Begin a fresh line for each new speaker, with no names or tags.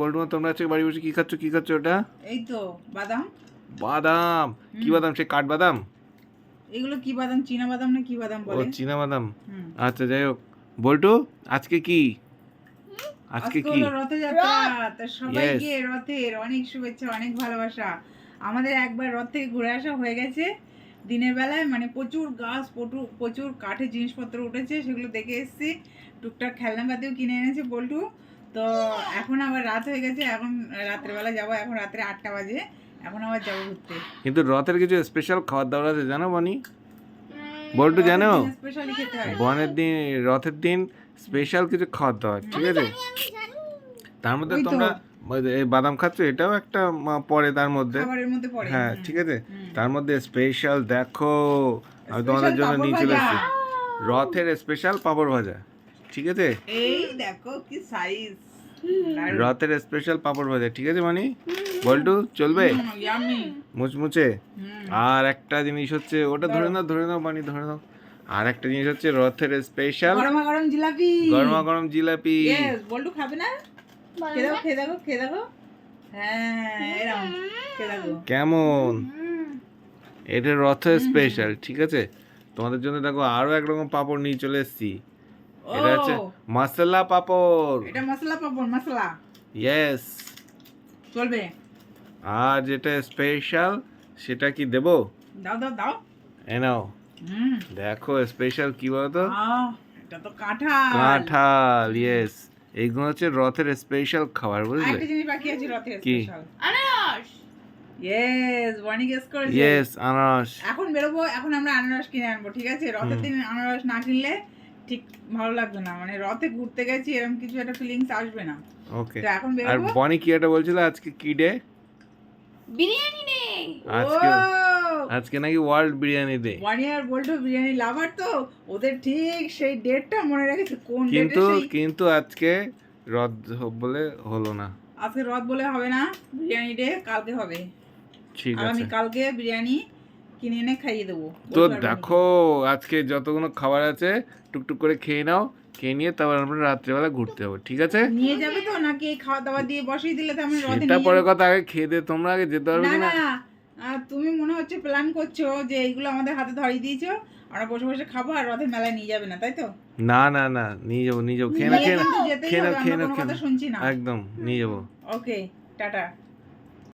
বল্টু তোমরা আজকে বাড়ি বসে কি খাচ্ছ কি খাচ্ছ ওটা?
এই তো বাদাম।
বাদাম। কি বাদাম সে কাঠ বাদাম
এগুলো কি বাদাম চীনা বাদাম না কি বাদাম বলে?
ও চীনা বাদাম। আচ্ছা যাই হোক। বল্টু আজকে কি? আজকে কি?
রথযাত্রা। তা সবাইকে রথের অনেক শুভেচ্ছা অনেক ভালোবাসা। আমাদের একবার রথ থেকে ঘুরে আসা হয়ে গেছে। দিনের বেলায় মানে প্রচুর গাছ প্রচুর প্রচুর কাঠের জিনিসপত্র উঠেছে সেগুলো দেখে এসেছি। টুকটাক খেলনা খেলনাপাতিও কিনে এনেছে বল্টু। তো এখন আবার রাত হয়ে গেছে এখন রাত্রেবেলা যাব এখন রাত্রে আটটা বাজে এখন আবার যাব ঘুরতে।
কিন্তু রথের কিছু স্পেশাল খাবার দাবার আছে জানো বানি? বলটু জানো?
স্পেশালি খেতে হয়।
বনের দিন রথের দিন স্পেশাল কিছু খাবার দাবার ঠিক আছে? তার মধ্যে তোমরা এই বাদাম খাচ্ছ এটাও একটা পড়ে তার মধ্যে।
খাবারের মধ্যে পড়ে
হ্যাঁ ঠিক আছে? তার মধ্যে স্পেশাল দেখো আমি তোমাদের জন্য নিয়ে চলে এসেছি রথের স্পেশাল পাপড় ভাজা ঠিক আছে?
এই দেখো কি সাইজ
রথের স্পেশাল পাপড় ভাজা ঠিক আছে মানে? বল্টু চলবে? মুচমুচে? আর একটা জিনিস হচ্ছে ওটা ধরে নাও ধরে নাও বানি ধরে নাও। আর একটা জিনিস হচ্ছে রথের স্পেশাল
গরমা গরম জিলাপি।
গরমা গরম জিলাপি।
বল্টু খাবে না? খেয়ে দেখো খেয়ে দেখো খেয়ে দেখো হ্যাঁ এরকম খেয়ে দেখো
কেমন? এটা রথের স্পেশাল ঠিক আছে? তোমাদের জন্য দেখো আরও একরকম পাপড় নিয়ে চলে এসেছি। এটা হচ্ছে মশলা পাপড়।
এটা মশলা পাপড় মশলা।
ইয়েস
চলবে।
আর যেটা স্পেশাল সেটা কি দেবো?
দাও দাও দাও।
এ নাও। দেখো স্পেশাল কি বলতো?
এটা তো কাঁঠাল।
কাঁঠাল ইয়েস এইগুলো হচ্ছে রথের স্পেশাল খাবার বুঝলে?
একটা জিনিস বাকি আছে রথের
কি?
স্পেশাল ইয়েস ওয়ানি গেস করেছে।
ইয়েস আনারস।
এখন বেরোবো এখন আমরা আনারস কিনে আনব ঠিক আছে? রথের দিন আনারস না কিনলে ঠিক ভালো লাগবে না। মানে রথে ঘুরতে গেছি এরকম কিছু একটা ফিলিংস আসবে না।
ওকে
তো এখন
আর
বেরোবো
বনি কি একটা বলছিল আজকে কি ডে
বিরিয়ানি নেই।
আজকে আজকে নাকি world biryani day
one year বল্টু বিরিয়ানি লাভার তো। ওদের ঠিক সেই ডেটটা মনে রেখেছে। কোন ডেটে
কিন্তু কিন্তু আজকে রথ বলে হলো না।
আজকে রথ বলে হবে না। বিরিয়ানি ডে কালকে হবে।
ঠিক
আর আমি
আছে।
কালকে বিরিয়ানি। কিনে এনে খাইয়ে দেবো।
তো
না।
দেখো আজকে যতগুলো খাবার আছে টুকটুক করে খেয়ে নাও খেয়ে নিয়ে তারপর আমরা রাত্রেবেলা ঘুরতে যাব ঠিক আছে?
নিয়ে যাবে তো নাকি খাওয়া দাওয়া দিয়ে বসিয়ে দিলে তো
সেটা পরে কথা আগে খেয়ে দে তোমরা আগে যেতে পারবে
না
না।
না আর তুমি মনে হচ্ছে প্ল্যান করছ যে এইগুলো আমাদের হাতে ধরিয়ে দিয়েছ আমরা বসে বসে খাব আর রথের মেলায় নিয়ে যাবে না তাই তো?
না না না নিয়ে যাব নিয়ে যাব খেয়ে না খেয়ে না খেয়ে
হবে,
খেয়ে
না।
একদম নিয়ে যাব।
Okay tata.